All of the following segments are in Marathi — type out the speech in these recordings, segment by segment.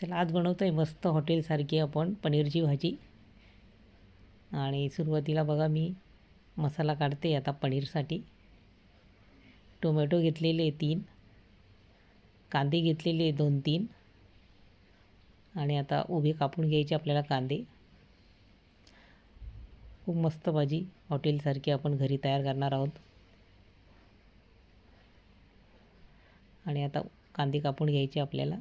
चला आज बनवतो आहे मस्त हॉटेलसारखी आपण पनीरची भाजी. आणि सुरुवातीला बघा मी मसाला काढते आता पनीरसाठी. टोमॅटो घेतलेले तीन कांदे घेतलेले दोन तीन आणि आता उभे कापून घ्यायचे आपल्याला कांदे. खूप मस्त भाजी हॉटेलसारखी आपण घरी तयार करणार आहोत. आणि आता कांदे कापून घ्यायचे आपल्याला.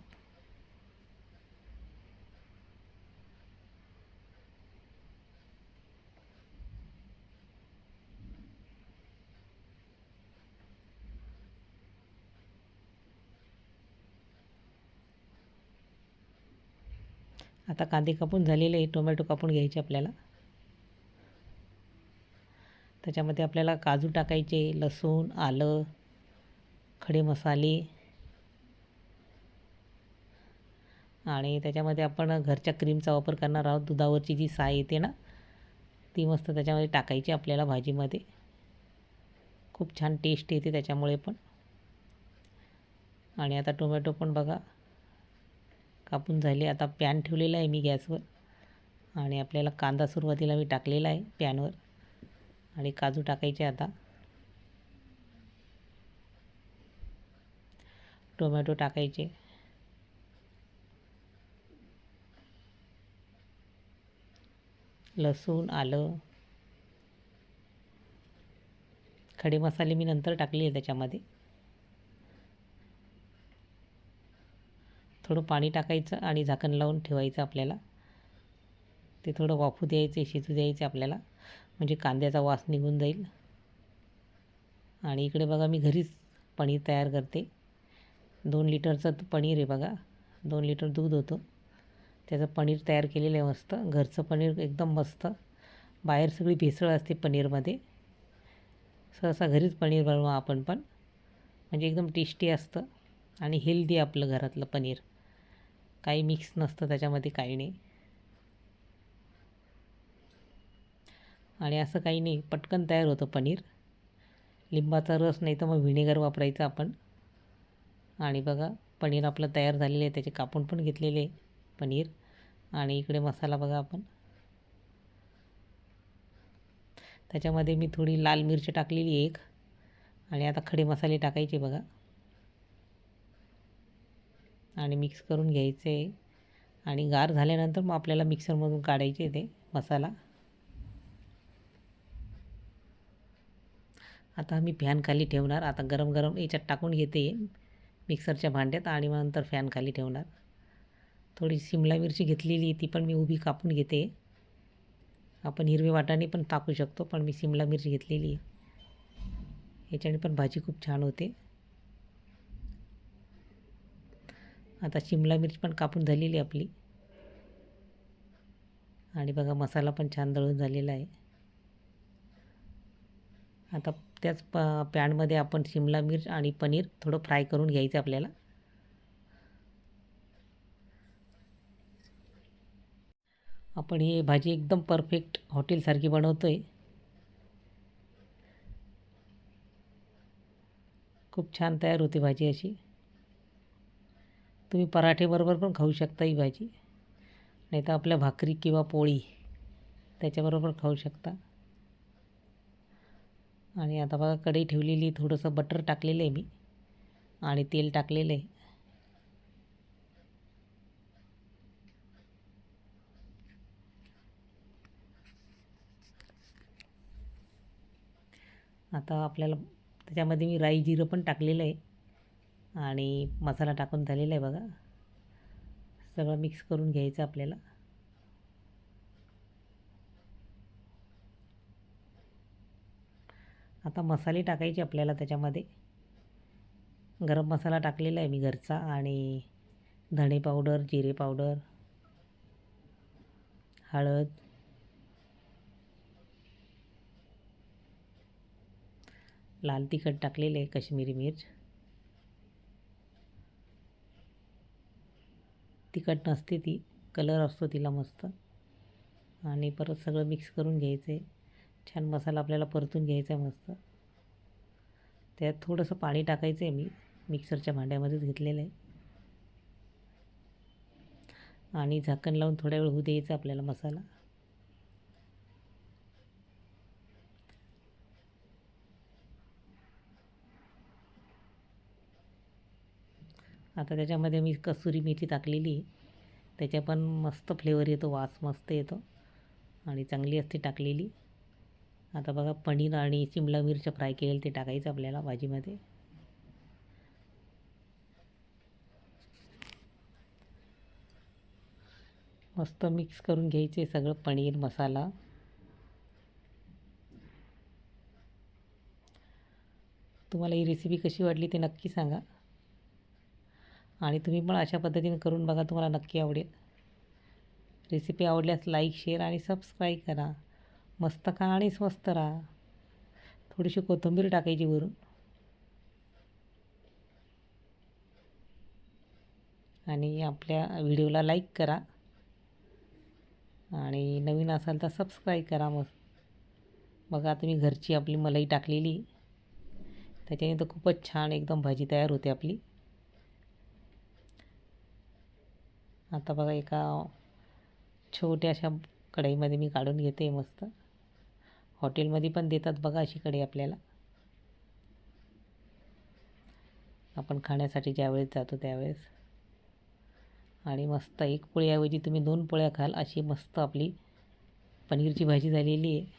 आता कांदे कापून झालेले आहे टोमॅटो कापून घ्यायचे आपल्याला. त्याच्यामध्ये आपल्याला काजू टाकायचे लसूण आलं खडे मसाले. आणि त्याच्यामध्ये आपण घरच्या क्रीमचा वापर करणार आहोत. दुधावरची जी साय येते ना ती मस्त त्याच्यामध्ये टाकायची आपल्याला भाजीमध्ये. खूप छान टेस्ट येते त्याच्यामुळे पण. आणि आता टोमॅटो पण बघा कापून झाले. आता पॅन ठेवलेला आहे मी गॅसवर. आणि आपल्याला कांदा सुरुवातीला मी टाकलेला आहे पॅनवर. आणि काजू टाकायचे आता. टोमॅटो टाकायचे. लसूण आलं. खडे मसाले मी नंतर टाकले आहे त्याच्यामध्ये. थोडं पाणी टाकायचं आणि झाकण लावून ठेवायचं आपल्याला. ते थोडं वाफू द्यायचे शिजू द्यायचे आपल्याला. म्हणजे कांद्याचा वास निघून जाईल. आणि इकडे बघा मी घरीच पनीर तयार करते. दोन लिटरचं पनीर आहे बघा. दोन लिटर दूध होतं. त्याचं पनीर तयार केलेलं आहे मस्त. घरचं पनीर एकदम मस्त. बाहेर सगळी भेसळ असते पनीरमध्ये. सहसा घरीच पनीर बनवा आपण पण. म्हणजे एकदम टेस्टी असतं. आणि हेल्दी आपलं घरातलं पनीर. काही मिक्स नसतं त्याच्यामध्ये काही नाही. आणि असं काही नाही पटकन तयार होतं पनीर. लिंबाचा रस नाही तर मग व्हिनेगर वापरायचं आपण. आणि बघा पनीर आपलं तयार झालेलं आहे त्याचे कापून पण घेतलेले पनीर. आणि इकडे मसाला बघा आपण. त्याच्यामध्ये मी थोडी लाल मिरची टाकलेली एक. आणि आता खडे मसाले टाकायचे बघा. आणि मिक्स करून घ्यायचे. आणि गार झाल्यानंतर मग आपल्याला मिक्सरमधून काढायचे ते मसाला. आता मी फॅन खाली ठेवणार. आता गरम गरम याच्यात टाकून घेते. मिक्सरच्या भांड्यात आणि मग नंतर फॅन खाली ठेवणार. थोडी शिमला मिरची घेतलेली ती पण मी उभी कापून घेते. आपण हिरवे वाटाणे पण टाकू शकतो पण मी शिमला मिरची घेतलेली आहे. याच्याने पण भाजी खूप छान होते. आता शिमला मिरची पण कापून झालेली आपली. आणि बघा मसाला पण छान दळून झालेला आहे. आता त्याच प पॅनमध्ये आपण शिमला मिर्च आणि पनीर थोडं फ्राय करून घ्यायचं आपल्याला. आपण ही भाजी एकदम परफेक्ट हॉटेलसारखी बनवतो आहे खूप छान तयार होते भाजी अशी. तुम्ही पराठेबरोबर पण खाऊ शकता ही भाजी. नाही तर आपल्या भाकरी किंवा पोळी त्याच्याबरोबर खाऊ शकता. आणि आता बघा कढई ठेवलेली थोडंसं बटर टाकलेलं आहे मी. आणि तेल टाकलेलं आहे. आता आपल्याला त्याच्यामध्ये मी राई जिरं पण टाकलेलं आहे. आणि मसाला टाकून झालेला आहे बघा. सगळं मिक्स करून घ्यायचं आपल्याला. आता मसाले टाकायचे आपल्याला त्याच्यामध्ये. गरम मसाला टाकलेला आहे मी घरचा आणि धणे पावडर जिरे पावडर हळद. लाल तिखट टाकलेले आहे कश्मीरी मिर्च. तिखट नसते ती कलर असतो तिला मस्त. आणि परत सगळं मिक्स करून घ्यायचं आहे छान मसाला आपल्याला परतून घ्यायचा आहे मस्त. त्यात थोडंसं पाणी टाकायचं आहे मी मिक्सरच्या भांड्यामध्येच घेतलेलं आहे. आणि झाकण लावून थोड्या वेळ होऊ द्यायचा आपल्याला मसाला. आता त्याच्यामध्ये मी कसुरी मेथी टाकलेली त्याच्या पण मस्त फ्लेवर येतो वास मस्त येतो. आणि चांगली असते टाकलेली. आता बघा पनीर आणि शिमला मिरच्या फ्राय केलेलं ते टाकायचं आपल्याला भाजीमध्ये. मस्त मिक्स करून घ्यायचे सगळं पनीर मसाला. तुम्हाला ही रेसिपी कशी वाटली ते नक्की सांगा. आणि तुम्ही पण अशा पद्धतीने करून बघा तुम्हाला नक्की आवडेल. रेसिपी आवडल्यास लाईक शेअर आणि सबस्क्राईब करा. मस्त खा आणि स्वस्त राहा. थोडीशी कोथिंबीर टाकायची वरून. आणि आपल्या व्हिडिओला लाईक करा. आणि नवीन असाल तर सबस्क्राईब करा मग. बघा तुम्ही घरची आपली मलाई टाकलेली. त्याच्याने तर खूपच छान एकदम भाजी तयार होते आपली. आता बघा एका छोट्याशा कढईमध्ये मी काढून घेते मस्त. हॉटेलमध्ये पण देतात बघा अशी कढई आपल्याला. आपण खाण्यासाठी ज्यावेळेस जातो त्यावेळेस. आणि मस्त एक पोळीऐवजी तुम्ही दोन पोळ्या खाल अशी मस्त आपली पनीरची भाजी झालेली आहे.